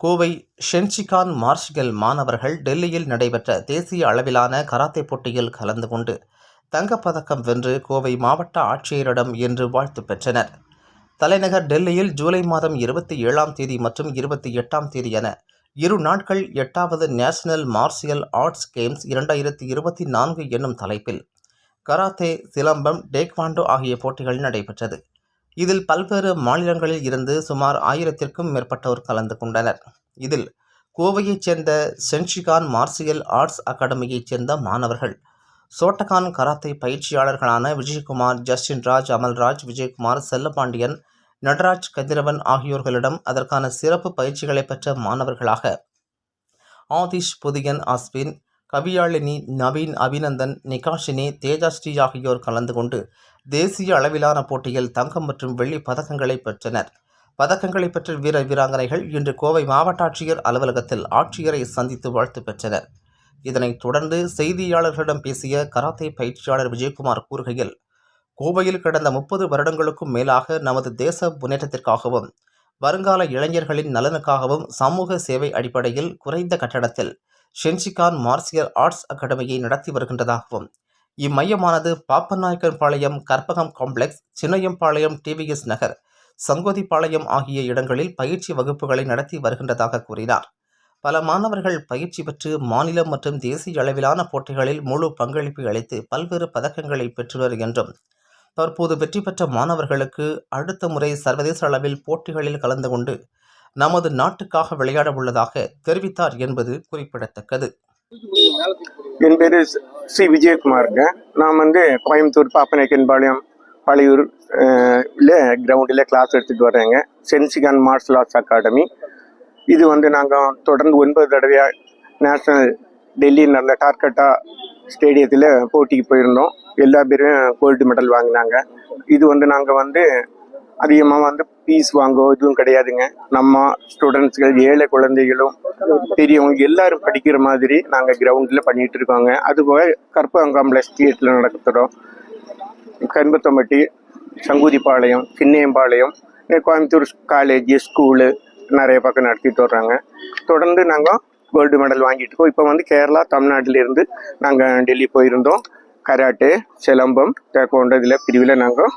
Kovai ஷென்ஷிகான் martial மாணவர்கள் டெல்லியில் நடைபெற்ற தேசிய அளவிலான கராத்தே போட்டியில் கலந்து கொண்டு தங்கப்பதக்கம் வென்று கோவை மாவட்ட ஆட்சியரிடம் இன்று வாழ்த்து பெற்றனர். தலைநகர் டெல்லியில் ஜூலை மாதம் இருபத்தி ஏழாம் தேதி மற்றும் இருபத்தி எட்டாம் தேதி என இரு நாட்கள் எட்டாவது நேஷனல் மார்ஷியல் ஆர்ட்ஸ் கேம்ஸ் இரண்டாயிரத்தி இருபத்தி நான்கு என்னும் தலைப்பில் கராத்தே சிலம்பம் டேக்வாண்டோ ஆகிய போட்டிகள் நடைபெற்றது. இதில் பல்வேறு மாநிலங்களில் இருந்து சுமார் ஆயிரத்திற்கும் மேற்பட்டோர் கலந்து கொண்டனர். இதில் கோவையைச் சேர்ந்த சென்ஷிகான் மார்சியல் ஆர்ட்ஸ் அகாடமியைச் சேர்ந்த மாணவர்கள் சோட்டகான் கராத்தை பயிற்சியாளர்களான விஜயகுமார் ஜஸ்டின் ராஜ் அமல்ராஜ் விஜயகுமார் செல்லபாண்டியன் நடராஜ் கதிரவன் ஆகியோர்களிடம் அதற்கான சிறப்பு பயிற்சிகளை பெற்ற மாணவர்களாக ஆதிஷ் புதியன் அஸ்வின் கவியாழினி நவீன் அபிநந்தன் நிகாஷினி தேஜாஸ்ரீ ஆகியோர் கலந்து கொண்டு தேசிய அளவிலான போட்டியில் தங்கம் மற்றும் வெள்ளி பதக்கங்களை பெற்றனர். பதக்கங்களை பெற்ற வீர வீராங்கனைகள் இன்று கோவை மாவட்ட ஆட்சியர் அலுவலகத்தில் ஆட்சியரை சந்தித்து வாழ்த்து பெற்றனர். இதனைத் தொடர்ந்து செய்தியாளர்களிடம் பேசிய கராத்தே பயிற்சியாளர் விஜயகுமார் கூறுகையில் கோவையில் கடந்த முப்பது வருடங்களுக்கும் மேலாக நமது தேச முன்னேற்றத்திற்காகவும் வருங்கால இளைஞர்களின் நலனுக்காகவும் சமூக சேவை அடிப்படையில் குறைந்த கட்டடத்தில் ஷென்ஷிகான் மார்சியல் ஆர்ட்ஸ் அகாடமியை நடத்தி வருகின்றதாகவும் இம்மையமானது பாப்பநாயக்கன்பாளையம் கற்பகம் காம்ப்ளெக்ஸ் சின்னையம்பாளையம் டிவிஎஸ் நகர் சங்கோதிப்பாளையம் ஆகிய இடங்களில் பயிற்சி வகுப்புகளை நடத்தி வருகின்றதாக கூறினார். பல மாணவர்கள் பயிற்சி பெற்று மாநிலம் மற்றும் தேசிய அளவிலான போட்டிகளில் முழு பங்களிப்பு அளித்து பல்வேறு பதக்கங்களை பெற்றுள்ளனர் என்றும் தற்போது வெற்றி பெற்ற மாணவர்களுக்கு அடுத்த முறை சர்வதேச அளவில் போட்டிகளில் கலந்து கொண்டு நமது நாட்டுக்காக விளையாட உள்ளதாக தெரிவித்தார் என்பது குறிப்பிடத்தக்கது. என் பேர் சி விஜயகுமாருங்க. நான் வந்து கோயம்புத்தூர் பாப்பநாயக்கன்பாளையம் பழையூர் இல்ல கிரவுண்டில் கிளாஸ் எடுத்துகிட்டு வரேங்க சென்சிகான் மார்ஷல் ஆர்ட்ஸ் அகாடமி இது வந்து நாங்கள் தொடர்ந்து ஒன்பது தடவையாக நேஷ்னல் டெல்லியில் நடந்த டார்கட்டா ஸ்டேடியத்தில் போட்டிக்கு போயிருந்தோம். எல்லா பேரும் கோல்டு மெடல் வாங்கினாங்க. இது வந்து நாங்கள் வந்து அதிகமாக வந்து பீஸ் வாங்கோ இதுவும் கிடையாதுங்க. நம்ம ஸ்டூடெண்ட்ஸ்கள் ஏழை குழந்தைகளும் பெரியவங்க எல்லாரும் படிக்கிற மாதிரி நாங்கள் கிரவுண்டில் பண்ணிட்டு இருக்கோங்க. அதுபோக கற்பகம் காம்ப்ளெக்ஸ் தியேட்டரில் நடத்துகிறோம் கரும்பத்தம்பட்டி சங்குதிப்பாளையம் சின்னையம்பாளையம் கோயம்புத்தூர் காலேஜ் ஸ்கூலு நிறைய பக்கம் நடத்திட்டு வர்றாங்க. தொடர்ந்து நாங்கள் கோல்டு மெடல் வாங்கிட்டு இருக்கோம். இப்போ வந்து கேரளா தமிழ்நாட்டிலேருந்து நாங்கள் டெல்லி போயிருந்தோம். கராட்டே சிலம்பம் தேக்கோண்ட இதில் பிரிவில் நாங்கள்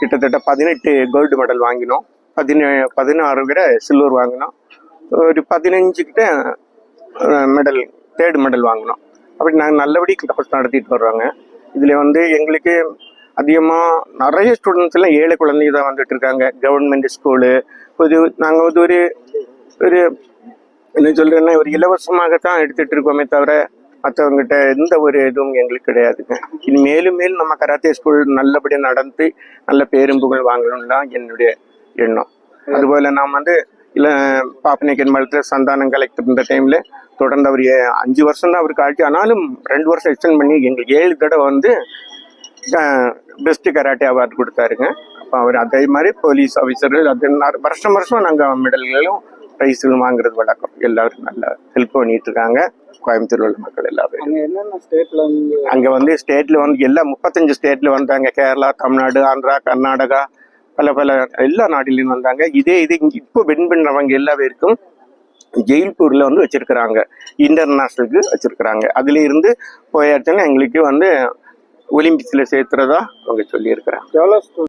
கிட்டத்தட்ட பதினெட்டு கோல்டு மெடல் வாங்கினோம். பதினே பதினாறு விட சில்வர் வாங்கினோம். ஒரு பதினஞ்சு கிட்ட மெடல் தேர்டு மெடல் வாங்கினோம். அப்படி நாங்கள் நல்லபடி கிளப்பஸ் நடத்திட்டு வர்றோங்க. இதில் வந்து எங்களுக்கு அதிகமாக நிறைய ஸ்டூடெண்ட்ஸ் எல்லாம் ஏழை குழந்தைங்க தான் வந்துட்டு இருக்காங்க. கவர்மெண்ட் ஸ்கூலு ஒரு நாங்கள் வந்து ஒரு ஒரு என்ன சொல்கிறேன்னா ஒரு இலவசமாகத்தான் எடுத்துகிட்டு இருக்கோமே தவிர மற்றவங்ககிட்ட எந்த ஒரு இதுவும் எங்களுக்கு கிடையாதுங்க. இனி மேலும் மேலும் நம்ம கராத்தே ஸ்கூல் நல்லபடியாக நடந்து நல்ல பேரும் புகழ் வாங்கணும்னு தான் என்னுடைய எண்ணம். அதுபோல் நாம் வந்து இல்லை பாப்பனைக்கன் மலத்தில் சந்தானம் கலெக்டர் இந்த டைமில் தொடர்ந்து அவர் ஏ- அஞ்சு வருஷம் தான் அவருக்கு ஆட்சி ஆனாலும் ரெண்டு வருஷம் எக்ஸ்டெண்ட் பண்ணி எங்களுக்கு ஏழு தடவை வந்து பெஸ்ட்டு கராட்டே அவார்டு கொடுத்தாருங்க. அப்போ அவர் அதே மாதிரி போலீஸ் ஆஃபீஸர்கள் அது வருஷம் வருஷம் நாங்கள் மெடல்களும் ப்ரைஸுகளும் வாங்குறது வழக்கம். எல்லாரும் நல்லா ஹெல்ப் பண்ணிட்டு இருக்காங்க கோயம்புத்தூர் உள்ள மக்கள் எல்லாரும். அங்க வந்து ஸ்டேட்ல வந்து எல்லா முப்பத்தஞ்சு ஸ்டேட்ல வந்தாங்க. கேரளா தமிழ்நாடு ஆந்திரா கர்நாடகா பல பல எல்லா நாட்டிலையும் வந்தாங்க. இதே இது இப்போ வின் பண்ணவங்க எல்லா பேருக்கும் ஜெயில்பூர்ல வந்து வச்சிருக்கிறாங்க. இன்டர்நேஷனலுக்கு வச்சிருக்கிறாங்க. அதுல இருந்து போயாச்சுன்னா எங்களுக்கு வந்து ஒலிம்பிக்ஸ்ல சேர்த்துறதா அவங்க சொல்லியிருக்கிறாங்க. எவ்வளவு